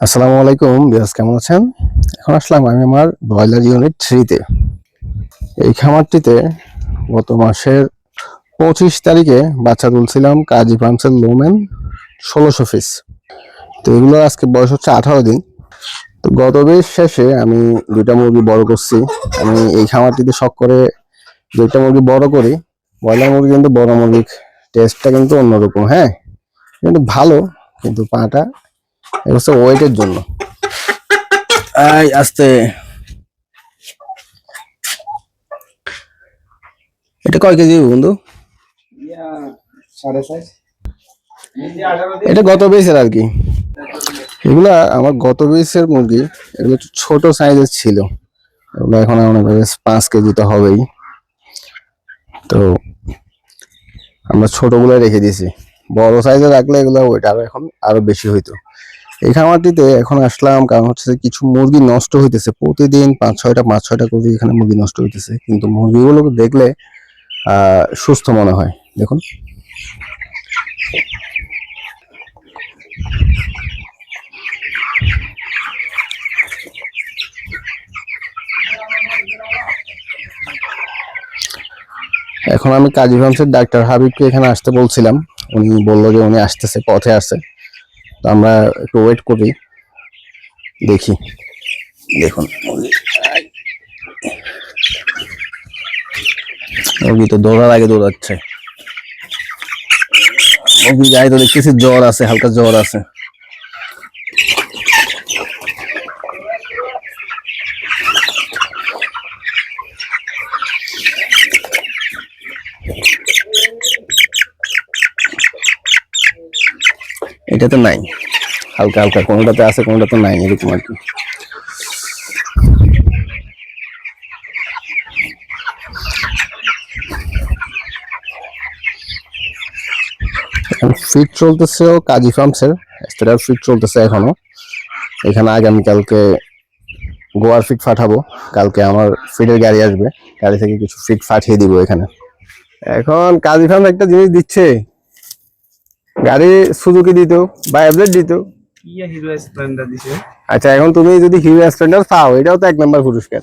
আসসালামু আলাইকুম বিরাজ কেমন আছেন? এখন আসলাম আমি আমার ব্রয়লার ইউনিট থ্রিতে। এই খামারটিতে গত মাসের পঁচিশ তারিখে বাচ্চা তুলছিলাম কাজী ফার্মসের লোমেন ষোলোশো পিস। তো এগুলো আজকে বয়স হচ্ছে আঠারো দিন। তো গত বেশ শেষে আমি দুইটা মুরগি বড় করছি। আমি এই খামারটিতে শখ করে দুইটা মুরগি বড় করি। ব্রয়লার মুরগি কিন্তু বড় মুরগির টেস্টটা কিন্তু অন্যরকম হ্যাঁ? কিন্তু ভালো, কিন্তু পাটা হচ্ছে ওয়েটের জন্য। এই, আস্তে। এটা কয় কেজি বন্ধু? এটা গত বেসের আর কি। এগুলা আমার গত বেসের মুরগি, এগুলো ছোট সাইজের ছিল। এগুলো এখন অনেক পাঁচ কেজি তো হবেই। তো আমরা ছোটগুলো রেখে দিয়েছি। বড় সাইজে রাখলে এগুলো ওইটা আরও এখন আরও বেশি হইতো। এই খামারটিতে এখন আসলাম কারণ হচ্ছে কিছু মুরগি নষ্ট হইতেছে। প্রতিদিন পাঁচ, ছয়টা পাঁচ, ছয়টা করে এখানে মুরগি নষ্ট হইতেছে। কিন্তু মুরগিগুলোকে দেখলে সুস্থ মনে হয়। দেখুন। এখন আমি কাজী ফার্মসের ডাক্তার হাবিবকে এখানে আসতে বলছিলাম। উনি বলল যে উনি আসতেছে, পথে আসছে তো আমরা একটু ওয়েট করি। দেখি। দেখুন। মুরগি তো দৌড়ার আগে দৌড়াচ্ছে। মুরগি গায়ে তো দেখতেছি জ্বর আছে, হালকা জ্বর আছে। এটাতে নাই। হালকা হালকা, কোনোটাতে আছে, কোনোটাতে নাই, এরকম আর কি। ফিট চলতেছে কাজী ফার্মসের স্টেটার ফিট চলতেছে এখনও। এখানে আগামীকালকে গোয়ার ফিট পাঠাবো, কালকে আমার ফিটের গাড়ি আসবে, গাড়ি থেকে কিছু ফিট পাঠিয়ে দিব এখানে। এখন কাজী ফার্ম একটা জিনিস দিচ্ছে গাড়ি সুজুকি দিত বা অ্যাবলেট দিত। হিরো স্প্লেন্ডার দিছে? আচ্ছা এখন তুমি যদি হিরো স্প্লেন্ডার পাও এটাও তো এক নম্বর পুরস্কার।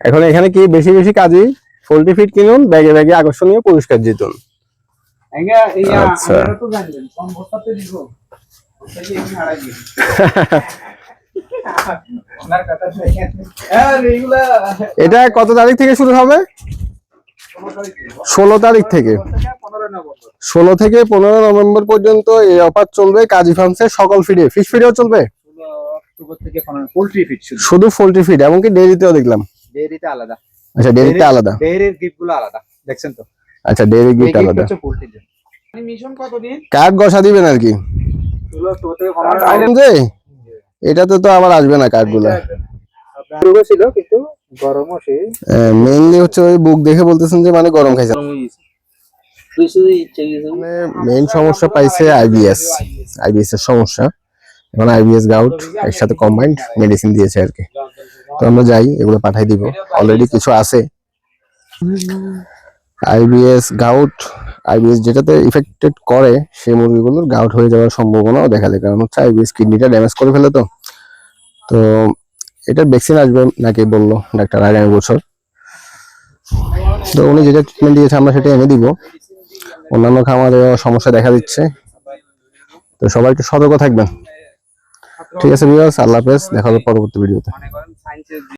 এখন এখানে কি বেশি বেশি কাজই পোল্ট্রি ফিট কিনুন ব্যাগে ব্যাগে আকর্ষণীয় পুরস্কার জিতুন। আচ্ছা। এটা কত তারিখ থেকে শুরু হবে? ষোলো তারিখ থেকে। ষোলো থেকে পনেরো নভেম্বর পর্যন্ত এই অফার চলবে কাজী ফার্মসের সকল ফিডে ফিশ ফিডেও চলবে? শুধু পোল্ট্রি ফিড এমনকি ডেয়ারিতেও দেখলাম। ডেয়ারিতে আলাদা। আচ্ছা ডেয়ারিতে আলাদা। ডেয়ারির গিফটগুলো আলাদা দেখছেন তো? আচ্ছা ডেয়ারি গিফট আলাদা। মিশন কতদিন? কার্ড গসা দিবেন আর কি? এটাতে তো আবার আসবে না কার্ডগুলা আপনার ছিল কিন্তু গরমও মেইনলি হচ্ছে ওই বুক দেখে বলতেছেন যে মানে গরম খাইছে। মেইন সমস্যা পাইছে আইবিএস আইবিএস এর সমস্যা। এখন আইবিএস গাউট এর সাথে কম্বাইন্ড মেডিসিন দিয়েছে আর কি। তো আমরা যাই, এগুলো পাঠাই দিব। অলরেডি কিছু আছে। আইবিএস গাউট আইবিএস যেটাতে ইফেক্টেড করে সেই মুরগিগুলোর গাউট হয়ে যাওয়ার সম্ভাবনাও দেখা যায়। কারণ হচ্ছে আইবিএস কিডনিটা ড্যামেজ করে ফেলে তো। তো এটার ভ্যাকসিন আসবে নাকি বলল ডাক্তার আগামী বছর। তো উনি যেটা ট্রিটমেন্ট দিয়েছে, আমরা সেটা এনে দিব। অন্যান্য খামারেও সমস্যা দেখা দিচ্ছে। তো সবাই সতর্ক থাকবেন। ঠিক আছে বিয়াস আল্লাহ হাফেজ, দেখা হবে পরবর্তী ভিডিওতে।